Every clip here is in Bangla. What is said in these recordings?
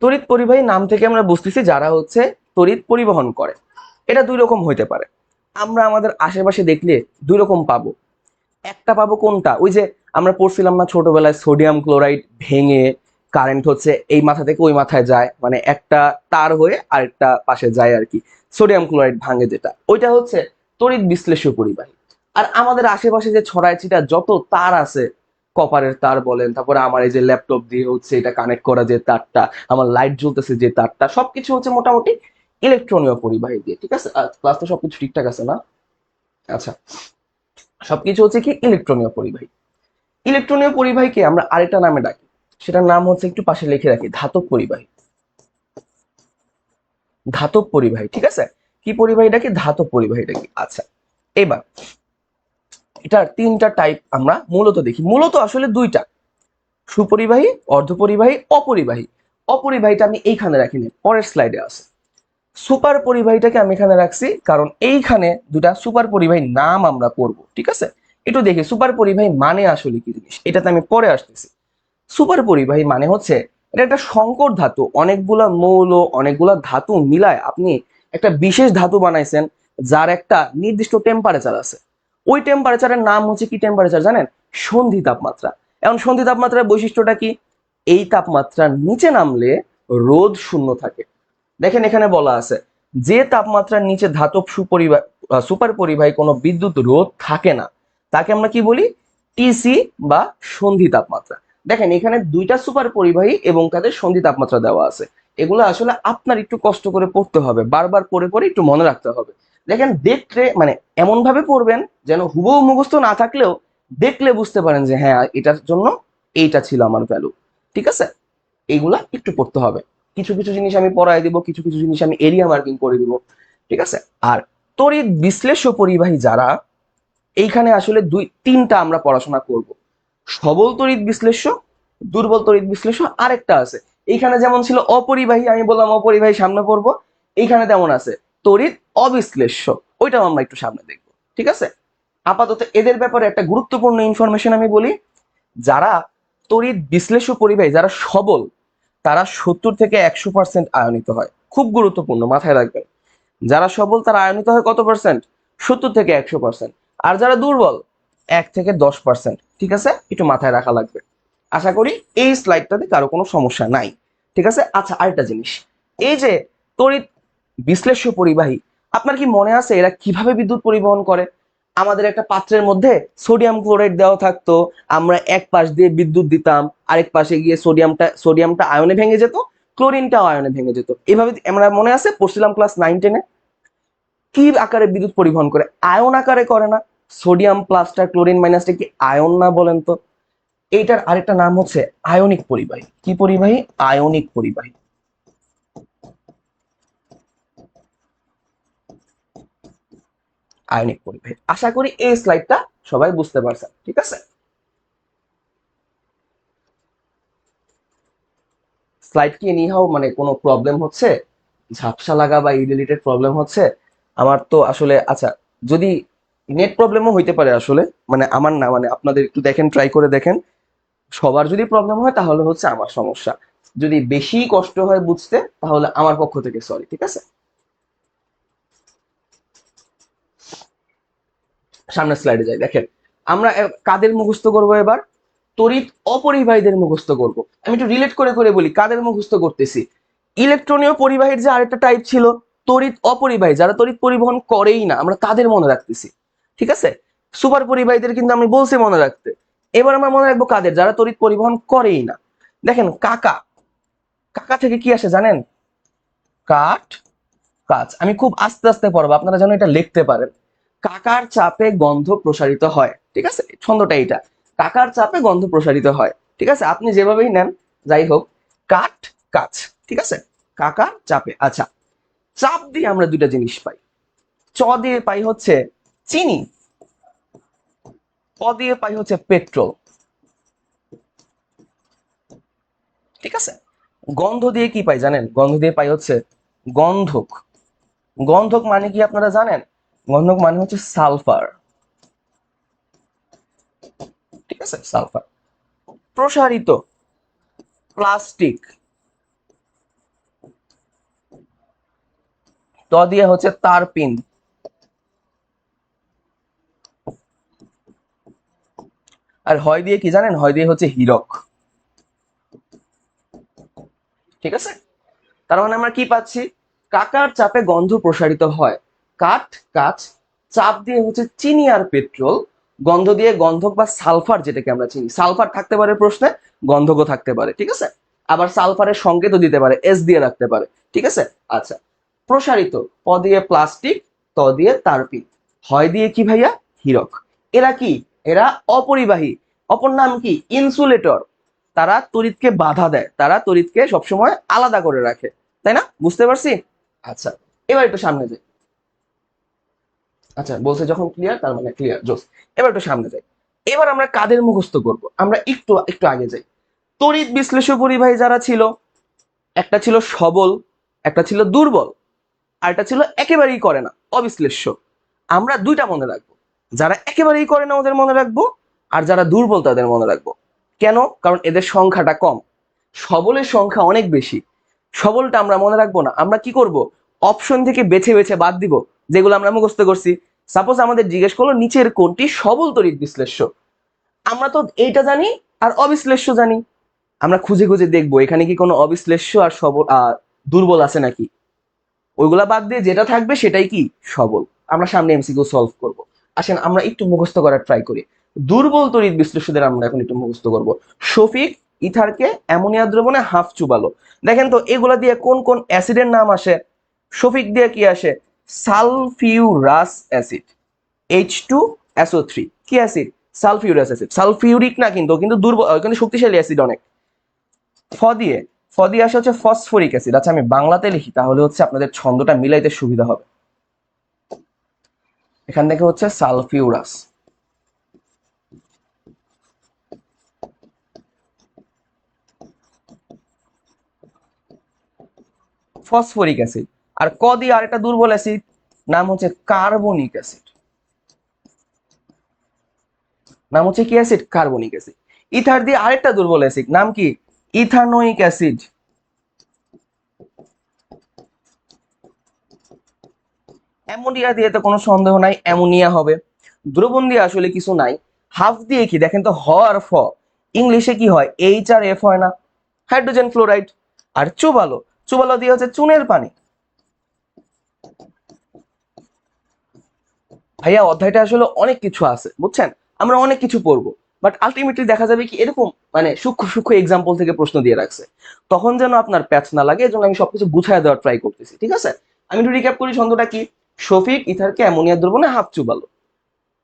তড়িৎ পরিবাহী নাম থেকে আমরা বুঝতেছি যারা হচ্ছে তড়িৎ পরিবহন করে। এটা দুই রকম হইতে পারে। আমরা আমাদের আশেপাশে দেখলে দুই রকম পাবো। একটা পাবো কোনটা? ওই যে আমরা পড়ছিলাম না ছোটবেলায় সোডিয়াম ক্লোরাইড ভেঙে কারেন্ট হচ্ছে এই মাথা থেকে ওই মাথায় যায় মানে একটা তার হয়ে আরেকটা পাশে যায় আর কি, সোডিয়াম ক্লোরাইড ভাঙে যেটা। ওইটা হচ্ছে তড়িৎ বিশ্লেষ্য পরিবাহী। আর আমাদের আশেপাশে যে ছড়ায় ছিটা যত তার আছে কপারের তার বলেন, তারপরে আমার এই যে ল্যাপটপ দিয়ে হচ্ছে এটা কানেক্ট করা যে তারটা, আমার লাইট জ্বলতেছে যে তারটা, সবকিছু হচ্ছে মোটামুটি ইলেকট্রনীয় পরিবাহী দিয়ে, ঠিক আছে? ক্লাস তো সবকিছু ঠিকঠাক আছে না? আচ্ছা সবকিছু হচ্ছে কি ইলেকট্রনীয় পরিবাহী। ইলেকট্রনীয় পরিবাহীকে আমরা আরেকটা নামে ডাকি, সেটার নাম হচ্ছে একটু পাশে লিখে রাখি, ধাতব পরিবাহী। ধাতব পরিবাহী, ঠিক আছে? কি পরিবাহীটা কি ধাতব পরিবাহীটা কি আচ্ছা এবার এটার তিনটা টাইপ আমরা মূলত দেখি। মূলত আসলে দুইটা। সুপরিবাহী, অর্ধপরিবাহী, অপরিবাহী। অপরিবাহীটা আমি এইখানে রাখিনি, পরের স্লাইডে আছে। সুপার পরিবাহীটাকে আমি এখানে রাখছি কারণ এইখানে দুটা সুপার পরিবাহী নাম আমরা পড়ব, ঠিক আছে? একটু দেখি সুপার পরিবাহী মানে আসলে কি জিনিস? এটাতে আমি পরে আসতেছি। সুপার পরিবাহী মানে হচ্ছে, এটা একটা সংকর ধাতু, অনেকগুলা মৌল, অনেকগুলা ধাতু মিলায় আপনি একটা বিশেষ ধাতু বানাইছেন যার একটা নির্দিষ্ট টেম্পারেচার আছে। ওই টেম্পারেচারের নাম হচ্ছে কি টেম্পারেচার জানেন? সন্ধি তাপমাত্রা। এখন সন্ধি তাপমাত্রার বৈশিষ্ট্যটা কি? এই তাপমাত্রার নিচে নামলে রোদ শূন্য থাকে। দেখেন এখানে বলা আছে, যে তাপমাত্রার নিচে ধাতব সুপরিবাহ সুপার পরিবাহী কোনো বিদ্যুৎ রোধ থাকে না, তাকে আমরা কি বলি? টিসি বা সন্ধি তাপমাত্রা। দেখেন এখানে দুইটা সুপার পরিবাহী এবং তাদের সন্ধি তাপমাত্রা দেওয়া আছে। এগুলো আসলে আপনার একটু কষ্ট করে পড়তে হবে, বারবার পড়ে পড়ে একটু মনে রাখতে হবে। দেখেন দেখলে মানে এমন ভাবে পড়বেন যেন হুবহু মুখস্থ না থাকলেও দেখলে বুঝতে পারেন যে হ্যাঁ এটার জন্য এইটা ছিল আমার ভ্যালু ঠিক আছে? এইগুলা একটু পড়তে হবে। কিছু কিছু জিনিস আমি পড়াই দিব, কিছু কিছু জিনিস আমি এরিয়া মার্কিং করে দিব। ঠিক আছে? আর তড়িৎ বিশ্লেষ্য পরিবাহী যারা, এইখানে আসলে দুই, তিনটা আমরা পড়াশোনা করব। সবল তড়িৎ বিশ্লেষ্য, দুর্বল তড়িৎ বিশ্লেষ্য আরেকটা আছে। এইখানে যেমন ছিল অপরিবাহী, আমি বললাম অপরিবাহী সামনে পড়ব। এইখানে তেমন আছে। তড়িৎ অবিশ্লেষ্য। ওইটাও আমরা একটু সামনে দেখব। ঠিক আছে? আপাতত এদের ব্যাপারে একটা গুরুত্বপূর্ণ ইনফরমেশন আমি বলি। যারা তড়িৎ বিশ্লেষ্য পরিবাহী, যারা সবল, তারা সত্তর থেকে একশো পার্সেন্ট আয়নিত হয়। খুব গুরুত্বপূর্ণ, মাথায় রাখবেন। যারা সবল, তারা আয়নিত হয় কত পার্সেন্ট সত্তর থেকে একশো পার্সেন্ট আর যারা দুর্বল, এক থেকে দশ পার্সেন্ট ঠিক আছে? একটু মাথায় রাখা লাগবে। আশা করি এই স্লাইডটাতে কারও কোনো সমস্যা নাই। ঠিক আছে? আচ্ছা আরেকটা জিনিস। এই যে তড়িৎ বিশ্লেষ্য পরিবাহী, আপনার কি মনে আছে এরা কীভাবে বিদ্যুৎ পরিবহন করে? আমাদের একটা পাত্রের মধ্যে সোডিয়াম ক্লোরাইড দেওয়া থাকতো, আমরা এক পাশ দিয়ে বিদ্যুৎ দিতাম, আরেক পাশে গিয়ে সোডিয়ামটা সোডিয়ামটা আয়নে ভেঙে যেত, ক্লোরিনটাও আয়নে ভেঙে যেত। এভাবে আমরা মনে আছে পড়ছিলাম ক্লাস নাইন টেনে কি আকারে বিদ্যুৎ পরিবহন করে? আয়ন আকারে করে না। সোডিয়াম প্লাসটা ক্লোরিন মাইনাসটা কি আয়ন না বলেন তো? এইটার আরেকটা নাম হচ্ছে আয়নিক পরিবাহী। কি পরিবাহী? আয়নিক পরিবাহী। আয়নিক পরিবাহী আশা করি এই স্লাইডটা সবাই বুঝতে পারছেন ঠিক আছে? স্লাইড কি নিহাও মানে কোনো প্রবলেম হচ্ছে? ঝাপসা লাগা বা ইরিলেটেড প্রবলেম হচ্ছে? আমার তো আসলে আচ্ছা যদি নেট প্রবলেমও হইতে পারে আসলে মানে আমার না মানে আপনাদের একটু দেখেন ট্রাই করে দেখেন। সবার যদি প্রবলেম হয়, তাহলে হচ্ছে আমার সমস্যা। যদি বেশি কষ্ট হয় বুঝতে, তাহলে আমার পক্ষ থেকে সরি ঠিক আছে? সামনের স্লাইডে যাই, দেখেন। আমরা কাদের মুখস্থ করব এবার? তড়িৎ অপরিবাহীদের মুখস্থ করব। আমি একটু রিলেট করে করে বলি, কাদের মুখস্থ করতেছি? ইলেকট্রনীয় পরিবাহীর যে আরেকটা টাইপ ছিল, তড়িৎ অপরিবাহী, যারা তড়িৎ পরিবহন করেই না, আমরা তাদের মনে রাখতেছি? ঠিক আছে? সুপার পরিবাহীদের কিন্তু আমি বলছি মনে রাখতে। এবার আমরা মনে রাখব কাদের? যারা তড়িৎ পরিবহন করেই না। দেখেন, কাকা। কাকা থেকে কি আসে জানেন? কাঠ, কাজ। আমি খুব আস্তে আস্তে পড়ব, আপনারা যেন এটা লিখতে পারেন। কাকার চাপে গন্ধ প্রসারিত হয়, ঠিক আছে? ছন্দটা এইটা। কাকার চাপে গন্ধ প্রসারিত হয়, ঠিক আছে? আপনি যেভাবেই নেন, যাই হোক, কাঠ, কাজ, ঠিক আছে? কাকার চাপে। আচ্ছা চাপ দিয়ে আমরা দুইটা জিনিস পাই। চ দিয়ে পাই হচ্ছে চিনি। প দিয়ে পাই হচ্ছে পেট্রোল। ঠিক আছে? গন্ধ দিয়ে কি পাই জানেন? গন্ধ দিয়ে পাই হচ্ছে গন্ধক। গন্ধক মানে কি আপনারা জানেন? গন্ধক মানে হচ্ছে সালফার। ঠিক আছে? সালফার। প্রসারিত প্লাস্টিক। ত দিয়ে হচ্ছে তারপিন। আর হয় দিয়ে কি জানেন? হয় দিয়ে হচ্ছে হিরক। ঠিক আছে? তার মানে আমরা কি পাচ্ছি? কাকার চাপে গন্ধ প্রসারিত হয়। কাঠ কাচ চাপ দিয়ে হচ্ছে চিনি আর পেট্রোল, গন্ধ দিয়ে গন্ধক বা সালফার যেটাকে আমরা চিনি। সালফার থাকতে পারে প্রশ্নে, গন্ধকও থাকতে পারে, ঠিক আছে? আবার সালফারের সংকেতও দিতে পারে এস দিয়ে রাখতে পারে, ঠিক আছে? আচ্ছা প্রসারিত, প দিয়ে প্লাস্টিক, ত দিয়ে তারপিন হয় দিয়ে কি ভাইয়া? হীরক। এরা কি? এরা অপরিবাহী। অপর নাম কি? ইনসুলেটর। তারা তড়িৎকে বাধা দেয়, তারা তড়িৎকে সবসময় আলাদা করে রাখে, তাই না? বুঝতে পারছি? আচ্ছা এবার একটু সামনে যাই। আচ্ছা বলছে যখন ক্লিয়ার তার মানে ক্লিয়ার জোস। এবার একটু সামনে যাই। এবার আমরা কাদের মুখস্থ করব? আমরা একটু একটু আগে যাই। তড়িৎ বিশ্লেষ পরিবাহী যারা ছিল, একটা ছিল সবল, একটা ছিল দুর্বল, আর একটা ছিল একেবারেই করে না, অবিশ্লেষ্য। আমরা দুইটা মনে রাখব। যারা একেবারেই করে না, ওদের মনে রাখব, আর যারা দুর্বল, তাদের মনে রাখব। কেন? কারণ এদের সংখ্যাটা কম। সবলের সংখ্যা অনেক বেশি। সবলটা আমরা মনে রাখব না। আমরা কি করব? অপশন থেকে বেছে বেছে বাদ দিব। যেগুলো আমরা মুখস্থ করছি। সাপোজ আমাদের জিজ্ঞেস করল, নিচের কোনটি সবল তড়িৎ বিশ্লেষ্য? আমরা তো এইটা জানি আর অবিশ্লেষ্য জানি। আমরা খুঁজে খুঁজে দেখব, এখানে কি কোনো অবিশ্লেষ্য আর সবল দুর্বল আছে নাকি? ওইগুলা বাদ দিয়ে যেটা থাকবে সেটাই কি? সবল। আমরা সামনে এমসিকিউ সলভ করব। আসেন, আমরা একটু মুখস্থ করার ট্রাই করি। দুর্বল তড়িৎ বিশ্লেষদের আমরা এখন একটু মুখস্থ করব। শফিক, ইথারকে অ্যামোনিয়া দ্রবণে হাফ চুবালো। দেখেন তো, এগুলা দিয়ে কোন কোন অ্যাসিডের নাম আসে? শফিক দিয়ে কি আসে? Sulphurous acid H two SO three কি অ্যাসিড? Sulphurous acid. সালফিউরিক না কিন্তু কিন্তু দুর্বল কিন্তু শক্তিশালী অ্যাসিড অনেক। ফ দিয়ে ফ দিয়ে আসে হচ্ছে ফসফরিক অ্যাসিড। আচ্ছা আমি বাংলাতে লিখি, তাহলে হচ্ছে আপনাদের ছন্দটা মিলাইতে সুবিধা হবে। এখান থেকে হচ্ছে সালফিউরাস। Phosphoric acid. আর ক দিয়ে আরেকটা দুর্বল অ্যাসিড নাম হচ্ছে কার্বনিক অ্যাসিড নাম হচ্ছে কি অ্যাসিড কার্বনিক অ্যাসিড ইথার দিয়ে আরেকটা দুর্বল অ্যাসিড নাম কি? ইথানোইক অ্যাসিড অ্যামোনিয়া দিয়ে তো কোনো সন্দেহ নাই, অ্যামোনিয়া হবে। দ্রবণ দিয়ে আসলে কিছু নাই। হাফ দিয়ে কি? দেখেন তো, হ আর ফ। ইংলিশে কি হয়? এইচ আর এফ হয় না। Hydrogen fluoride. আর চুবালো। চুবালো দিয়ে হচ্ছে চুনের পানি। ভাইয়া, অধ্যায়টা আসলে অনেক কিছু আছে, বুঝছেন? আমরা অনেক কিছু পড়ব বাট আলটিমেটলি দেখা যাবে কি এরকম মানে সূক্ষ্ম সূক্ষ্ম এক্সাম্পল থেকে প্রশ্ন দিয়ে রাখছে। তখন যেন আপনার প্যাচ না লাগে, এজন্য আমি সবকিছু গুছায় দেওয়ার ট্রাই করতেছি, ঠিক আছে? আমি একটু রিক্যাপ করি, ছন্দটা কি? শফিক ইথারকে অ্যামোনিয়া দ্রবণে হাফ চুবালো।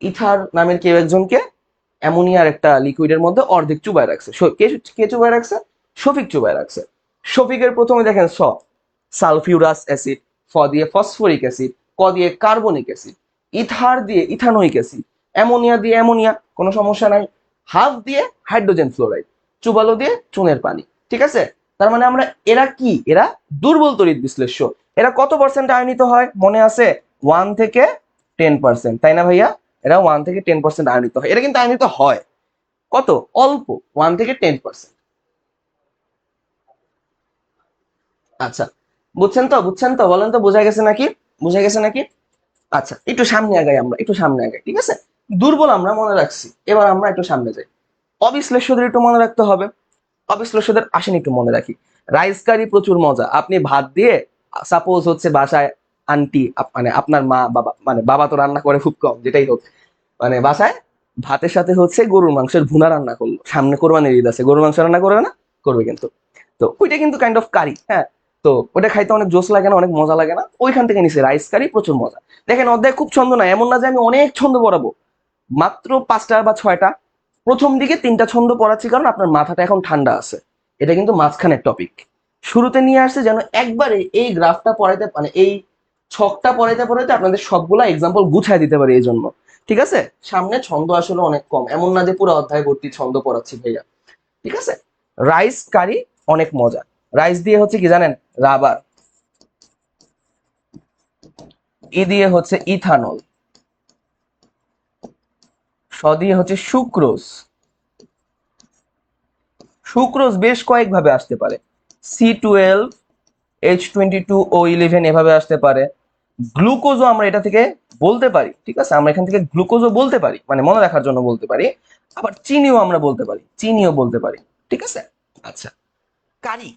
ইথার নামের কেউ একজনকে অ্যামোনিয়ার একটা লিকুইডের মধ্যে অর্ধেক চুবায় রাখছে। কে কে চুবায় রাখছে? শফিক চুবায় রাখছে। শফিকের প্রথমে দেখেন স, সালফিউরাস অ্যাসিড ফ দিয়ে ফসফরিক অ্যাসিড, ক দিয়ে কার্বনিক অ্যাসিড। ইথার দিয়ে ইথানোইক অ্যাসিড, অ্যামোনিয়া দিয়ে অ্যামোনিয়া, কোনো সমস্যা নাই। হাফ দিয়ে হাইড্রোজেন ফ্লোরাইড, চুবালো দিয়ে চুনের পানি, ঠিক আছে? তার মানে আমরা এরা কি? এরা দুর্বল তড়িৎ বিশ্লেষ্য। এরা কত পার্সেন্ট আয়নিত হয়? মনে আছে? ওয়ান থেকে টেন পার্সেন্ট তাই না ভাইয়া? এরা ওয়ান থেকে টেন পার্সেন্ট আয়নিত হয়। এরা কিন্তু আয়নিত হয়। কত? অল্প ওয়ান থেকে টেন পার্সেন্ট আচ্ছা বুঝছেন তো? বুঝছেন তো? বলেন তো, বোঝা গেছে নাকি? বোঝা গেছে নাকি? আচ্ছা একটু সামনে আগাই আমরা, একটু সামনে আগাই, ঠিক আছে? দুর্বল আমরা মনে রাখছি, এবার আমরা একটু সামনে যাই। অবিশ্লেষ্যদের একটু মনে রাখতে হবে, অবিশ্লেষ্যদের আসেন একটু মনে রাখি। রাইস কারি প্রচুর মজা, আপনি ভাত দিয়ে সাপোজ হচ্ছে বাসায় আন্টি মানে আপনার মা, বাবা মানে বাবা তো রান্না করে খুব কম, যেটাই হোক। মানে বাসায় ভাতের সাথে হচ্ছে গরুর মাংসের ভুনা রান্না করল, সামনে কোরবানির ঈদ আছে, গরুর মাংস রান্না করবে না? করবে কিন্তু। তো ওইটা কিন্তু কাইন্ড অফ কারি হ্যাঁ? তো ওটা খাইতে অনেক জোস লাগে না, অনেক মজা লাগে না। ওইখান থেকে নিছে রাইস কারি প্রচুর মজা। দেখেন অধ্যায় খুব ছন্দ না এমন না যে আমি অনেক ছন্দ পড়াবো মাত্র পাঁচটা বা ছয়টা। প্রথম দিকে তিনটা ছন্দ পড়াচ্ছি কারণ আপনার মাথাটা এখন ঠান্ডা আছে। এটা কিন্তু মাঝখানের টপিক শুরুতে নিয়ে আসছে যেন একবারে এই গ্রাফটা পড়াইতে মানে এই ছকটা পড়াইতে পড়াইতে আপনাদের সবগুলা এক্সাম্পল গুছাই দিতে পারি এই জন্য ঠিক আছে? সামনে ছন্দ আসলে অনেক কম। এমন না যে পুরো অধ্যায় ভর্তি ছন্দ পড়াচ্ছি ভাইয়া। ঠিক আছে? রাইস কারি অনেক মজা। রাইস দিয়ে হচ্ছে কি জানেন? রাবার। ই দিয়ে হচ্ছে ইথানল। স দিয়ে হচ্ছে সুক্রোজ। সুক্রোজ বেশ কয়েকভাবে আসতে পারে। C twelve, H two O eleven এভাবে আসতে পারে। গ্লুকোজও আমরা এটা থেকে বলতে পারি, ঠিক আছে? আমরা এখান থেকে গ্লুকোজও বলতে পারি মানে মনে রাখার জন্য বলতে পারি। আবার চিনিও আমরা বলতে পারি, চিনিও বলতে পারি, ঠিক আছে? আচ্ছা। কারি।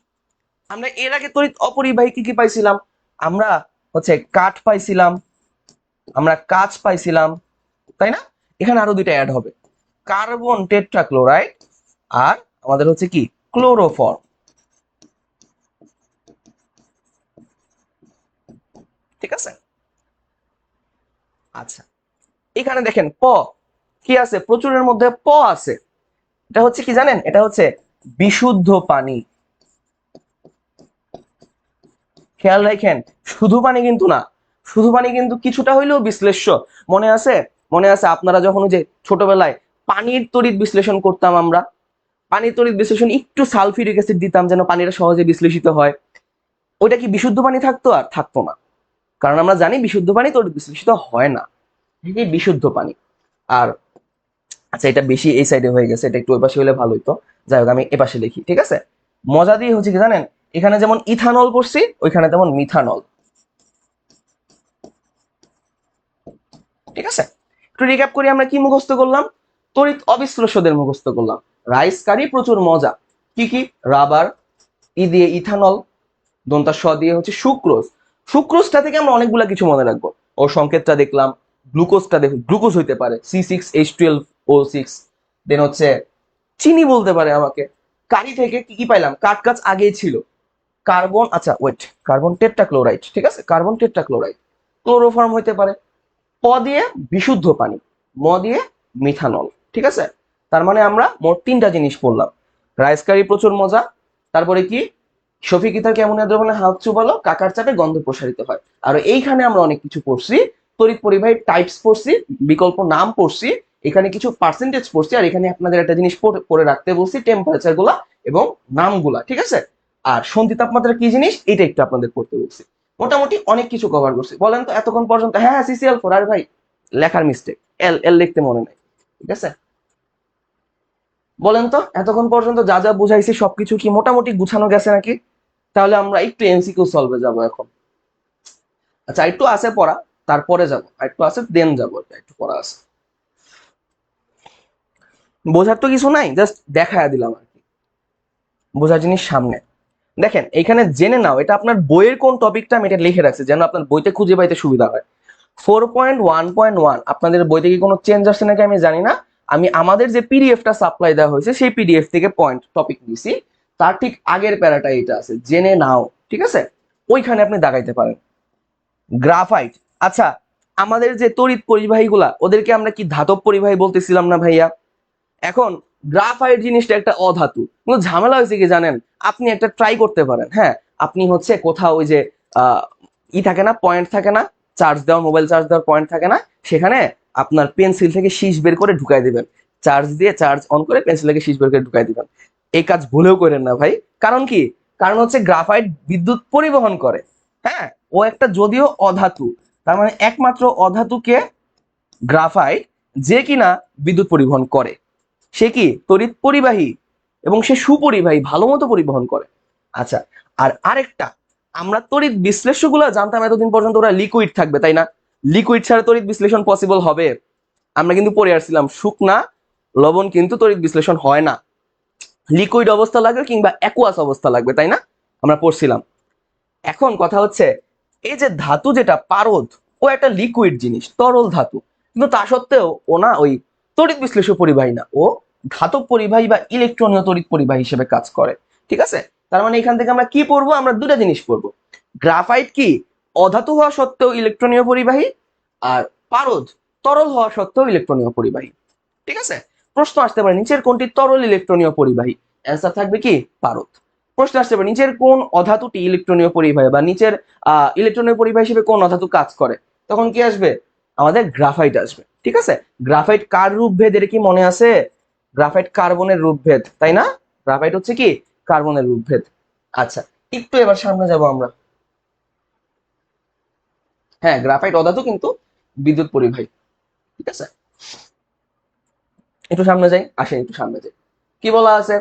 আমরা এর আগে তড়িৎ অপরিবাহী কি কি পাইছিলাম? আমরা হচ্ছে কাঠ পাইছিলাম, আমরা কাঁচ পাইছিলাম, তাই না? এখানে আরও দুইটা অ্যাড হবে। কার্বন টেট্রাক্লোরাইড আর আমাদের হচ্ছে কি? ক্লোরোফর্ম। ঠিক আছে? আচ্ছা এখানে দেখেন প, কি আছে? প্রচুরের মধ্যে প আছে। এটা হচ্ছে কি জানেন? এটা হচ্ছে বিশুদ্ধ পানি। খেয়াল রাখেন, শুধু পানি কিন্তু না, শুধু পানি কিন্তু কিছুটা হইলেও বিশ্লেষ্য। মনে আছে? মনে আছে আপনারা যখন যে ছোটবেলায় পানির তড়িৎ বিশ্লেষণ করতাম আমরা, পানির তড়িৎ বিশ্লেষণ একটু সালফিউরিক অ্যাসিড দিতাম যেন পানিটা সহজে বিশ্লেষিত হয়। ওইটা কি বিশুদ্ধ পানি থাকতো? আর থাকতো না। কারণ আমরা জানি বিশুদ্ধ পানি তড়িৎ বিশ্লেষিত হয় না। এই বিশুদ্ধ পানি। আর আচ্ছা এটা বেশি এই সাইডে হয়ে গেছে, এটা একটু ওই পাশে হলে ভালো হইতো। যাই হোক, আমি এ পাশে লিখি ঠিক আছে? মজা দিয়ে হচ্ছে কি জানেন? এখানে যেমন ইথানল পড়ছি ওইখানে তেমন মিথানল। ঠিক আছে? একটু রিক্যাপ করি, আমরা কি মুখস্থ করলাম? তড়িৎ অবিশ্লেষদের মুখস্থ করলাম। রাইস কারি, প্রচুর মজা। কি কি? রাবার, ই দিয়ে ইথানল, দন্তা স দিয়ে হচ্ছে সুক্রোজ। সুক্রোজটা থেকে আমরা অনেকগুলা কিছু মনে রাখব। ও সংকেতটা দেখলাম, গ্লুকোজটা দেখ গ্লুকোজ হইতে পারে C six H twelve O six then হচ্ছে, চিনি বলতে পারে আমাকে। কারি থেকে কি কি পাইলাম? কাঠ কাজ আগেই ছিল। কার্বন আচ্ছা ওয়েট কার্বন টেট্রাক্লোরাইড, ঠিক আছে? কার্বন টেট্রাক্লোরাইড, ক্লোরোফর্ম হইতে পারে। প দিয়ে বিশুদ্ধ পানি, ম দিয়ে মিথানল, ঠিক আছে? তার মানে আমরা মোট তিনটা জিনিস পড়লাম। রাইস কারি প্রচুর মজা। তারপরে কি? শফিক ইতার কেমন দ্রবণে হাত চুবালো? কাকার চাপে গন্ধ প্রসারিত হয়। আর এইখানে আমরা অনেক কিছু পড়ছি। তড়িৎ পরিবাহী টাইপস পড়ছি, বিকল্প নাম পড়ছি, এখানে কিছু পার্সেন্টেজ পড়ছি, আর এখানে আপনাদের একটা জিনিস পড়ে- রাখতে বলছি টেম্পারেচারগুলা এবং নামগুলা, ঠিক আছে? আর সন্ধি তাপমাত্রা কি জিনিস? এটা একটু আপনাদের করতে বলছি। মোটামুটি অনেক কিছু কভার করছি। বলেন তো, এতক্ষণ পর্যন্ত হ্যাঁ হ্যাঁ সিসিএল ফোর আর ভাই, লেখার মিস্টেক এল এল লিখতে মনে নাই। ঠিক আছে? বলেন তো, এতক্ষণ পর্যন্ত যা যা বুঝাইছি, সবকিছু কি মোটামুটি গুছানো গেছে নাকি? তাহলে আমরা একটু এমসিকিউ সলভে যাব এখন। আচ্ছা একটু আছে পড়া, তারপরে যাব। একটু আছে দেন যাব একটু পড়া আছে। বোঝার তো কিছু নাই জাস্ট দেখায় দিলাম আর কি। বোঝার জিনিস সামনে। দেখেন, এখানে জেনে নাও, এটা আপনার বইয়ের কোন টপিকটা আমি এটা লিখে রাখছি, যেন আপনার বইতে খুঁজে পাইতে সুবিধা হয়। Four point one point one আপনাদের বইতে কি কোনো চেঞ্জ আসছে নাকি আমি জানি না। আমি আমাদের যে পিডিএফটা সাপ্লাই দেওয়া হয়েছে, সেই পিডিএফ থেকে পয়েন্ট টপিক নিছি। তার ঠিক আগের প্যারাটা এটা আছে, জেনে নাও, ঠিক আছে? ওইখানে আপনি দাগাইতে পারেন। গ্রাফাইট আচ্ছা আমাদের যে তড়িৎ পরিবাহীগুলা ওদেরকে আমরা কি ধাতব পরিবাহী বলতেছিলাম না ভাইয়া? এখন গ্রাফাইট জিনিসটা একটা অধাতু। কিন্তু ঝামেলা হয়েছে কি জানেন? আপনি একটা ট্রাই করতে পারেন হ্যাঁ? আপনি হচ্ছে কোথাও ওই যে ই থাকে না পয়েন্ট থাকে না চার্জ দেওয়া মোবাইল চার্জ দেওয়ার পয়েন্ট থাকে না, সেখানে আপনার পেন্সিল থেকে শীষ বের করে ঢুকাই দিবেন। চার্জ দিয়ে চার্জ অন করে পেন্সিল থেকে শীষ বের করে ঢুকাই দিবেন। এই কাজ ভুলেও করেন না ভাই। কারণ কি? কারণ হচ্ছে গ্রাফাইট বিদ্যুৎ পরিবহন করে হ্যাঁ? ও একটা যদিও অধাতু, তার মানে একমাত্র অধাতুকে গ্রাফাইট যে কিনা বিদ্যুৎ পরিবহন করে। সে কি তড়িৎ পরিবাহী? এবং সে সুপরিবাহী, ভালো মতো পরিবহন করে। আচ্ছা আর আরেকটা, আমরা তড়িৎ বিশ্লেষ্যগুলো জানতাম এতদিন পর্যন্ত ওরা লিকুইড থাকবে, তাই না? লিকুইড ছাড়া তড়িৎ বিশ্লেষণ পসিবল হবে। আমরা কিন্তু পড়ে আসছিলাম, শুকনা লবণ কিন্তু তড়িৎ বিশ্লেষণ হয় না। লিকুইড অবস্থা লাগবে কিংবা অ্যাকুয়াস অবস্থা লাগবে, তাই না? আমরা পড়ছিলাম। এখন কথা হচ্ছে, এই যে ধাতু যেটা, পারদ, ও একটা লিকুইড জিনিস, তরল ধাতু। কিন্তু তা সত্ত্বেও ও না, ওই তড়িৎ বিশ্লেষ্য পরিবাহী না, ও ধাতব পরিবাহী বা ইলেকট্রনীয় তড়িৎ পরিবাহী হিসেবে কাজ করে, ঠিক আছে? তার মানে এখান থেকে আমরা কি পড়ব? আমরা দুটা জিনিস পড়ব। গ্রাফাইট কি? অধাতু হওয়া সত্ত্বেও ইলেকট্রনীয় পরিবাহী আর পারদ, তরল হওয়া সত্ত্বেও ইলেকট্রনীয় পরিবাহী, ঠিক আছে? প্রশ্ন আসতে পারে, নিচের কোনটি তরল ইলেকট্রনীয় পরিবাহী? অ্যান্সার থাকবে কি? পারদ। প্রশ্ন আসতে পারে, নিচের কোন অধাতুটি ইলেকট্রনীয় পরিবাহী বা নিচের ইলেকট্রনীয় পরিবাহী হিসেবে কোন অধাতু কাজ করে? তখন কি আসবে? আমাদের গ্রাফাইট আসবে, ঠিক আছে? গ্রাফাইট কার রূপভেদ এর কি মনে আছে? গ্রাফাইট কার্বনের রূপভেদ, তাই না? গ্রাফাইট হচ্ছে কি? কার্বনের রূপভেদ। আচ্ছা একটু এবার সামনে যাব আমরা। হ্যাঁ গ্রাফাইট অধাতু কিন্তু বিদ্যুৎ পরিবাহী, ঠিক আছে? একটু সামনে যাই, আসেন একটু সামনে যাই। কি বলা আছে?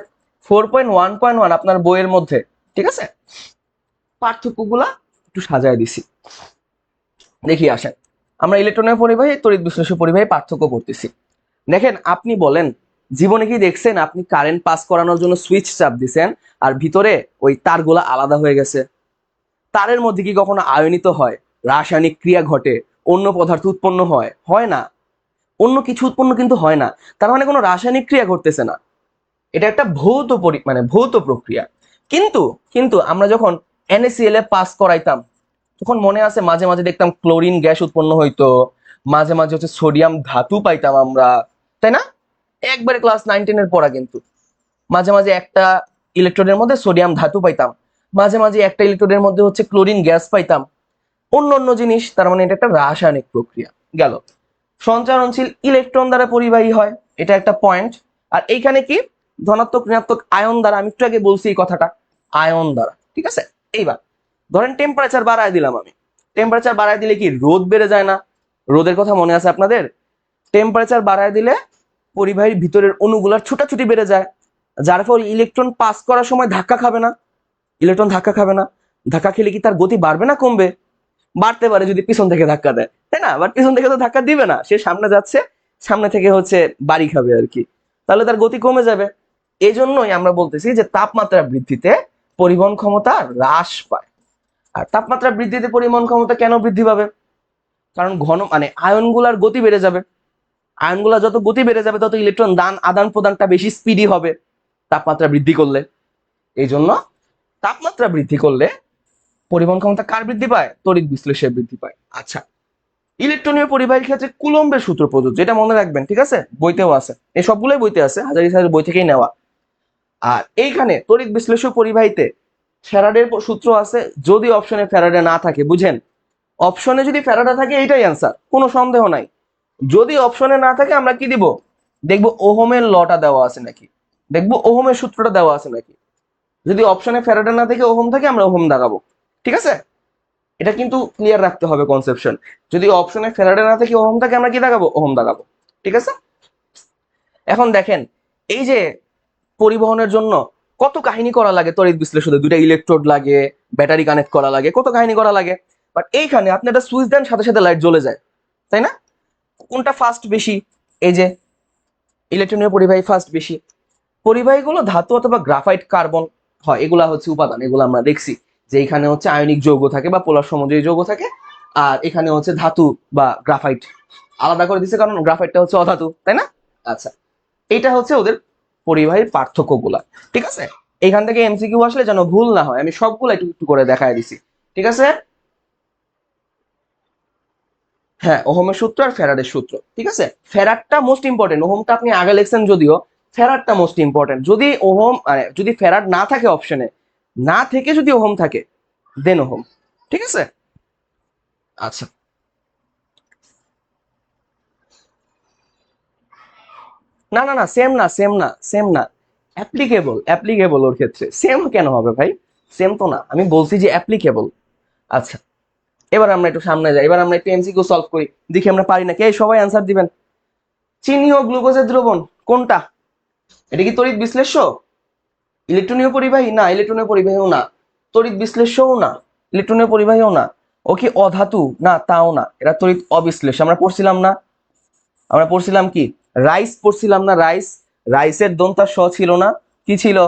Four point one point one আপনার বইয়ের মধ্যে, ঠিক আছে? পার্থক্যগুলা একটু সাজায় দিছি। দেখি, আসেন। আমরা ইলেকট্রনের পরিবাহী, তড়িৎ বিশ্লেষণ পরিবাহী পার্থক্য করতেছি। দেখেন, আপনি বলেন জীবনে কি দেখছেন আপনি কারেন্ট পাস করানোর জন্য সুইচ চাপ দিছেন? আর ভিতরে ওই তারগুলো আলাদা হয়ে গেছে। তারের মধ্যে কি কখনো আয়নিত হয়? রাসায়নিক ক্রিয়া ঘটে, অন্য পদার্থ উৎপন্ন হয় হয় না। অন্য কিছু উৎপন্ন কিন্তু হয় না। তার মানে কোনো রাসায়নিক ক্রিয়া ঘটতেছে না। এটা একটা ভৌত মানে ভৌত প্রক্রিয়া। কিন্তু কিন্তু আমরা যখন এনএসিএল এ পাস করাইতাম, তখন মনে আছে মাঝে মাঝে দেখতাম ক্লোরিন গ্যাস উৎপন্ন হইতো, মাঝে মাঝে হচ্ছে সোডিয়াম ধাতু পাইতাম আমরা, তাই না? একবারে ক্লাস নাইন টেনের পড়া কিন্তু। মাঝে মাঝে একটা ইলেকট্রনের মধ্যে সোডিয়াম ধাতু পাইতাম। মাঝে মাঝে একটা ইলেকট্রনের মধ্যে হচ্ছে ক্লোরিন গ্যাস পাইতাম। অন্য অন্য জিনিস, তার মানে এটা একটা রাসায়নিক প্রক্রিয়া। গেল। সঞ্চারণশীল ইলেকট্রন দ্বারা পরিবাহী হয়। এটা একটা পয়েন্ট আর এইখানে কি? ধনাত্মক, ঋণাত্মক আয়ন দ্বারা। আমি একটু আগে বলছি এই কথাটা। আয়ন দ্বারা। ঠিক আছে? এইবার, ধরেন টেম্পারেচার বাড়ায় দিলাম আমি। টেম্পারেচার বাড়ায় দিলে কি? রোদ বেড়ে যায় না। রোদের কথা মনে আছে আপনাদের? টেম্পারেচার বাড়ায় দিলে পরিবাহীর ভিতরের অণুগুলার ছুটাছুটি বেড়ে যায়, যার ফলে ইলেকট্রন পাস করার সময় ধাক্কা খাবে না। ইলেকট্রন ধাক্কা খাবে না। ধাক্কা খেলে কি তার গতি বাড়বে না কমবে? বাড়তে পারে যদি পিছন থেকে ধাক্কা দেয়। তাই না? বাট পিছন থেকে তো ধাক্কা দিবে না। সে সামনে যাচ্ছে, সামনে থেকে হচ্ছে বাড়ি খাবে আর কি। তাহলে তার গতি কমে যাবে। এই জন্যই আমরা বলতেছি যে তাপমাত্রা বৃদ্ধিতে পরিবহন ক্ষমতা হ্রাস পায়। আর তাপমাত্রা বৃদ্ধিতে পরিবহন ক্ষমতা কেন বৃদ্ধি পাবে? কারণ ঘন মানে আয়নগুলার গতি বেড়ে যাবে। আয়নগুলা যত গতি বেড়ে যাবে, তত ইলেকট্রন দান আদান প্রদানটা বেশি স্পিডি হবে। তাপমাত্রা বৃদ্ধি করলে। এই জন্য তাপমাত্রা বৃদ্ধি করলে পরিবহন ক্ষমতা কার বৃদ্ধি পায়? তড়িৎ বিশ্লেষের বৃদ্ধি পায়। আচ্ছা ইলেকট্রনীয় পরিবাহীর ক্ষেত্রে কুলম্বের সূত্র প্রযোজ্য, এটা মনে রাখবেন, ঠিক আছে? বইতেও আছে। এই সবগুলোই বইতে আছে, হাজারি হাজার বই থেকেই নেওয়া। আর এইখানে তড়িৎ বিশ্লেষক পরিবাহীতে ফ্যারাডের সূত্র আছে, যদি অপশনে ফ্যারাডে না থাকে, বুঝেন? অপশনে যদি ফ্যারাডে থাকে, এইটাই অ্যান্সার কোনো সন্দেহ নাই। যদি অপশনে না থাকে, আমরা কি দিব? দেখব ওহমের লটা দেওয়া আছে নাকি? দেখব ওহমের সূত্রটা দেওয়া আছে নাকি? যদি অপশনে ফ্যারাডে না থেকে, ওহম থাকে, আমরা ওহম দাগাবো ঠিক আছে? এটা কিন্তু ক্লিয়ার রাখতে হবে কনসেপশন যদি অপশনে ফ্যারাডে না থেকে, ওহম থাকে, আমরা কি দাগাবো ওহম দাগাবো ঠিক আছে? এখন দেখেন, এই যে পরিবহনের জন্য কত কাহিনী করা লাগে, তড়িৎ বিশ্লেষণে। দুইটা ইলেকট্রোড লাগে ব্যাটারি কানেক্ট করা লাগে, কত কাহিনী করা লাগে। বাট এইখানে আপনি একটা সুইচ দেন, সাথে সাথে লাইট জ্বলে যায়। তাই না? কোনটা ফাস্ট বেশি? এই যে ইলেকট্রনীয় পরিবাহী ফাস্ট বেশি। পরিবাহীগুলো ধাতু অথবা গ্রাফাইট কার্বন হয়, এগুলা হচ্ছে উপাদান, এগুলো আমরা দেখছি। যে এখানে হচ্ছে আয়নিক যৌগ থাকে বা পোলার সমুদ্রী যৌগ থাকে, আর এখানে হচ্ছে ধাতু বা গ্রাফাইট আলাদা করে দিছে কারণ গ্রাফাইটটা হচ্ছে অধাতু, তাই না? আচ্ছা এটা হচ্ছে ওদের পরিবাহীর পার্থক্যগুলা, ঠিক আছে? এখান থেকে এমসিকিউ আসলে যেন ভুল না হয়, আমি সবগুলো একটু একটু করে দেখায় দিছি, ঠিক আছে? হ্যাঁ ওহমের সূত্র আর ফেরাডের সূত্র, ঠিক আছে? ফেরাডটা মোস্ট ইম্পর্টেন্ট ওহমটা আপনি আগে লিখছেন যদিও ফেরাডটা মোস্ট ইম্পর্টেন্ট যদি ওহম মানে যদি ফেরাড না থাকে অপশনে না থেকে যদি ওহম থাকে দেন ওহম, ঠিক আছে? আচ্ছা। না না না সেম না সেম না সেম না। অ্যাপ্লিকেবল অ্যাপ্লিকেবল ওর ক্ষেত্রে। সেম কেন হবে ভাই? সেম তো না, আমি বলছি যে অ্যাপ্লিকেবল আচ্ছা। এবার আমরা একটু সামনে যাই, এবার আমরা একটু এমসিকিউ সলভ করি। দেখি আমরা পারি নাকি? এই, সবাই অ্যান্সার দিবেন। চিনি ও গ্লুকোজের দ্রবণ, কোনটা? এটা কি তড়িৎ বিশ্লেষ্য? ইলেকট্রনীয় পরিবাহী? না, ইলেকট্রনীয় পরিবাহীও না। তড়িৎ বিশ্লেষ্যও না, ইলেকট্রনীয় পরিবাহীও না। ও কি অধাতু? না, তাও না। এটা তড়িৎ অবিশ্লেষ্য। আমরা পড়ছিলাম না। আমরা পড়ছিলাম কি? রাইস পড়ছিলাম না, রাইস। রাইসের দন্তা স ছিল না। কি ছিল?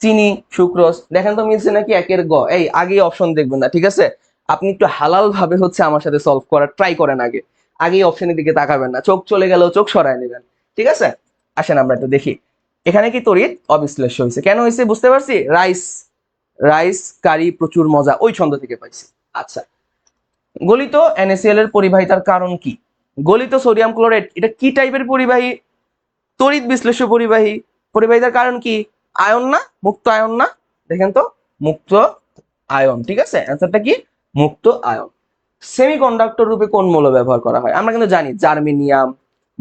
চিনি, সুক্রোজ। দেখেন তো মিলছে নাকি একের গ। এই, আগেই অপশন দেখবেন না, ঠিক আছে? আপনি একটু হালাল ভাবে হচ্ছে আমার সাথে সলভ করার ট্রাই করেন আগে। আগেই অপশনের দিকে তাকাবেন না। চোখ চলে গেলেও চোখ সরায় নেবেন। ঠিক আছে? আসেন আমরা একটু দেখি। এখানে কি তড়িৎ? অবিশ্লেষ্য হয়েছে। কেন হয়েছে? বুঝতে পারছি? রাইস রাইস, কারি, প্রচুর মজা। ওই ছন্দ থেকে পাইছি। আচ্ছা। গলিত এনএসিএল এর পরিবাহিতার কারণ কি? গলিত সোডিয়াম ক্লোরাইড এটা কি টাইপের পরিবাহী? তড়িৎ বিশ্লেষ্য পরিবাহী। পরিবাহিতার কারণ কি? আয়ন না? মুক্ত আয়ন না? দেখেন তো, মুক্ত আয়ন। ঠিক আছে? অ্যান্সারটা কি? মুক্ত আয়ন। সেমিকন্ডাক্টর রূপে কোন মৌল ব্যবহার করা হয়? আমরা কিন্তু জানি জার্মেনিয়াম,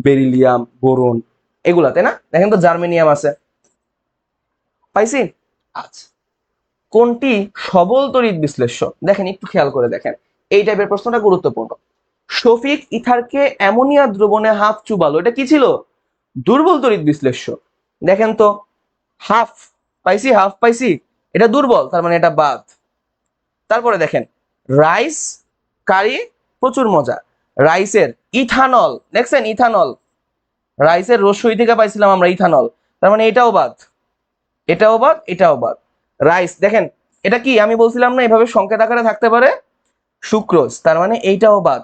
বেরিলিয়াম, বোরন এগুলা, তাই না? দেখেন তো জার্মেনিয়াম আছে। পাইছি? আচ্ছা। কোনটি সবল তড়িৎ বিশ্লেষ্য দেখেন, একটু খেয়াল করে দেখেন। এই টাইপের প্রশ্নটা গুরুত্বপূর্ণ। শফিক ইথারকে অ্যামোনিয়া দ্রবণে হাফ চুবালো, এটা কি ছিল? দুর্বল তড়িৎ বিশ্লেষ্য দেখেন তো, হাফ, পাইছি হাফ পাইছি? এটা দুর্বল, তার মানে এটা বাদ। তারপরে দেখেন রাইস, কারি, প্রচুর মজা। রাইসের ইথানল, দেখছেন ইথানল? রাইসের রসই থেকে পাইছিলাম আমরা ইথানল। তার মানে এটাও বাদ। এটাও বাদ এটাও বাদ। রাইস, দেখেন, এটা কি? আমি বলছিলাম না, এভাবে সংকেত আকারে থাকতে পারে? সুক্রোজ, তার মানে এইটাও বাদ।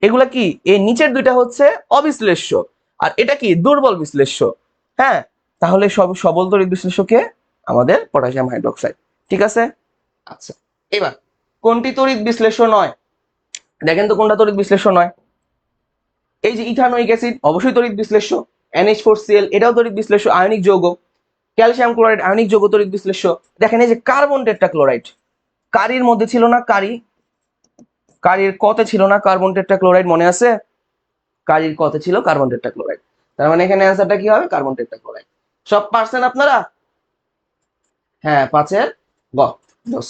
এগুলা কি? এই নিচের দুইটা হচ্ছে অবিশ্লেষ্য। আর এটা কি? দুর্বল বিশ্লেষ্য। হ্যাঁ? তাহলে সব সবল তড়িৎ বিশ্লেষ্যকে আমাদের পটাশিয়াম হাইড্রোক্সাইড। ঠিক আছে? আচ্ছা এবার কোনটি তড়িৎ বিশ্লেষণ নয় দেখেন তো কোনটা তড়িৎ বিশ্লেষণ নয় এই যে ইথানোয়িক অ্যাসিড, অবশ্যই তড়িৎ বিশ্লেষ্য। এনএইচ ফোর সিএল এটাও তড়িৎ বিশ্লেষ্য, আয়নিক যৌগ। ক্যালসিয়াম ক্লোরাইড, আয়নিক যৌগ তড়িৎ বিশ্লেষ্য। দেখেন এই যে কার্বন টেট্রাক্লোরাইড। কারির মধ্যে ছিল না কারি। কারির কতে ছিল না কার্বন টেট্রাক্লোরাইড, মনে আছে? কারির কতে ছিল কার্বন টেট্রাক্লোরাইড। তার মানে এখানে অ্যান্সারটা কি হবে? Carbon tetrachloride. সব পারছেন আপনারা? হ্যাঁ পাঁচের গ দশ